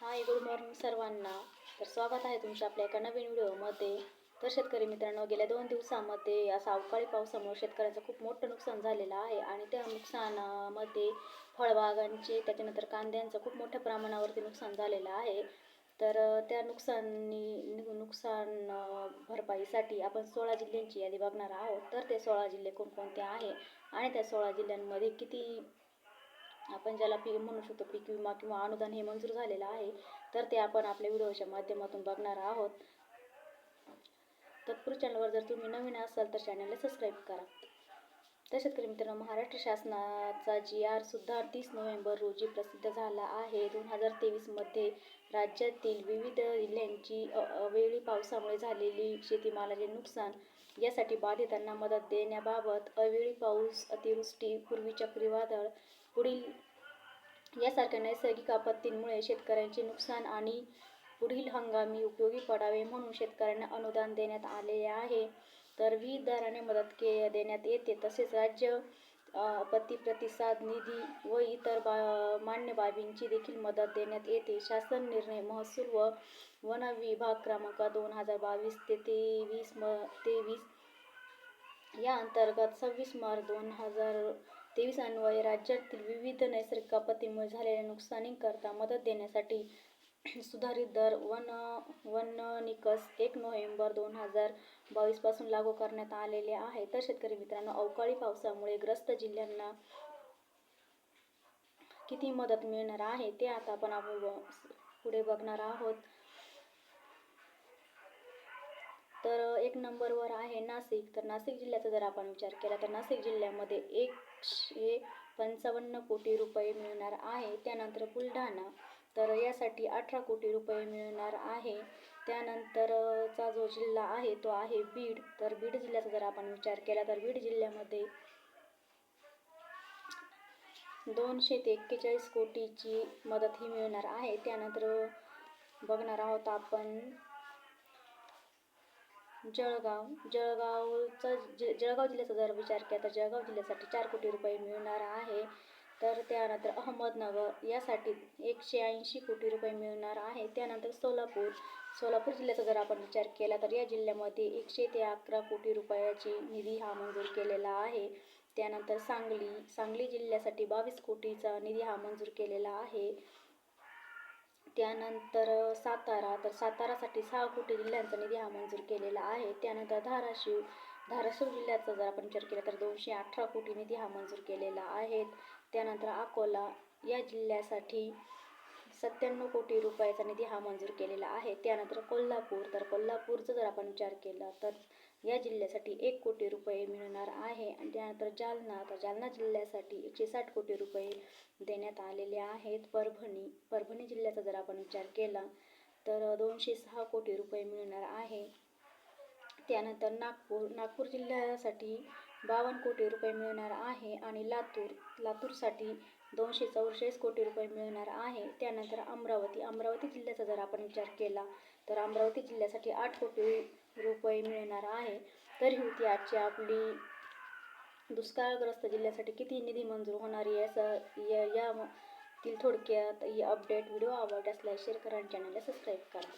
Hi good morning सर्वांना. तर स्वागत आहे तुमच्या आपल्या एका नवीन व्हिडिओमध्ये. तर शेतकरी मित्रांनो गेल्या दोन दिवसामध्ये असा अवकाळी पावसामुळे शेतकऱ्यांचं खूप मोठं नुकसान झालेलं आहे आणि त्या नुकसानामध्ये फळबागांचे त्याच्यानंतर कांद्यांचं खूप मोठ्या प्रमाणावरती नुकसान झालेलं आहे. तर त्या नुकसानी नुकसान भरपाईसाठी आपण सोळा जिल्ह्यांची यादी बघणार आहोत. तर ते सोळा जिल्हे कोणकोणते आहे आणि त्या सोळा जिल्ह्यांमध्ये किती आपण ज्याला पीक म्हणू शकतो पीक विमा किंवा अनुदान हे मंजूर झालेलं आहे तर ते आपण आपल्या व्हिडिओच्या माध्यमातून बघणार आहोत. तत्पूर्वी चॅनलवर जर तुम्ही नवीन असाल तर चॅनलला सबस्क्राईब करा. तर शेतकरी मित्रांनो महाराष्ट्र शासनाचा जी आर सुद्धा तीस नोव्हेंबर रोजी प्रसिद्ध झाला आहे. दोन हजार तेवीसमध्ये राज्यातील विविध जिल्ह्यांची अवेळी पावसामुळे झालेली शेतीमालाचे नुकसान यासाठी बाधितांना मदत देण्याबाबत अवेळी पाऊस अतिवृष्टी पूर्वी चक्रीवादळ पुढील यासारख्या नैसर्गिक आपत्तींमुळे शेतकऱ्यांचे नुकसान आणि पुढील हंगामी उपयोगी पडावे म्हणून शेतकऱ्यांना अनुदान देण्यात आले आहे. तर विविध दराने मदत के देण्यात येते. तसेच राज्य आपत्ती प्रतिसाद निधी व इतर बा मान्य बाबींची देखील मदत देण्यात येते. शासन निर्णय महसूल व वन विभाग क्रमांक दोन हजार बावीस ते तेवीस म तेवीस या अंतर्गत सव्वीस मार्च दोन हजार तेवीस अन्वये राज्यातील विविध नैसर्गिक आपत्तीमुळे झालेल्या नुकसानीकरता मदत देण्यासाठी सुधारित दर वन वन निकस एक नोव्हेंबर दोन हजार बावीसपासून लागू करण्यात आलेले आहे. तर शेतकरी मित्रांनो अवकाळी पावसामुळे ग्रस्त जिल्ह्यांना किती मदत मिळणार आहे ते आता आपण आपण पुढे बघणार आहोत. तर एक नंबरवर आहे नाशिक. तर नाशिक जिल्ह्याचा जर आपण विचार केला तर नाशिक जिल्ह्यामध्ये एकशे पंचावन्न कोटी रुपये मिळणार आहे. त्यानंतर बुलढाणा तर यासाठी अठरा कोटी रुपये मिळणार आहे. त्यानंतरचा जो जिल्हा आहे तो आहे बीड. तर बीड जिल्ह्याचा जर आपण विचार केला तर बीड जिल्ह्यामध्ये दोनशे ते एक्केचाळीस कोटीची मदत ही मिळणार आहे. त्यानंतर बघणार आहोत आपण जळगाव. जळगावचा ज जळगाव जिल्ह्याचा जर विचार केला तर जळगाव जिल्ह्यासाठी चार कोटी रुपये मिळणार आहे. तर त्यानंतर अहमदनगर यासाठी एकशे ऐंशी कोटी रुपये मिळणार आहे. त्यानंतर सोलापूर. सोलापूर जिल्ह्याचा जर आपण विचार केला तर या जिल्ह्यामध्ये एकशे ते अकरा कोटी रुपयाची निधी हा मंजूर केलेला आहे. त्यानंतर सांगली. सांगली जिल्ह्यासाठी बावीस कोटीचा निधी हा मंजूर केलेला आहे. त्यानंतर सातारा. तर सातारासाठी सहा कोटी जिल्ह्यांचा निधी हा मंजूर केलेला आहे. त्यानंतर धाराशिव धाराशिव जिल्ह्याचा जर आपण विचार केला तर दोनशे अठरा कोटी निधी हा मंजूर केलेला आहे. त्यानंतर अकोला या जिल्ह्यासाठी सत्त्याण्णव कोटी रुपयाचा निधी हा मंजूर केलेला आहे. त्यानंतर कोल्हापूर. तर कोल्हापूरचा जर आपण विचार केला तर या जिल्ह्यासाठी एक कोटी रुपये मिळणार आहे. आणि त्यानंतर जालना तर जालना जिल्ह्यासाठी एकशे साठ कोटी रुपये देण्यात आलेले आहेत. परभणी परभणी जिल्ह्याचा जर आपण विचार केला तर दोनशे सहा कोटी रुपये मिळणार आहे. त्यानंतर नागपूर नागपूर जिल्ह्यासाठी बावन्न कोटी रुपये मिळणार आहे. आणि लातूर लातूरसाठी दोनशे चौवेचाळीस कोटी रुपये मिळणार आहे. त्यानंतर अमरावती अमरावती जिल्ह्याचा जर आपण विचार केला तर अमरावती जिल्ह्यासाठी आठ कोटी पर्याय मिळणार आहे तर ही होती आजची आपली दुष्काळग्रस्त जिल्ह्यासाठी किती निधी मंजूर होणार याचा या यातील थोडक्यात ही अपडेट व्हिडिओ आवडल्यास लाईक शेअर करा आणि चॅनलला सबस्क्राईब करा.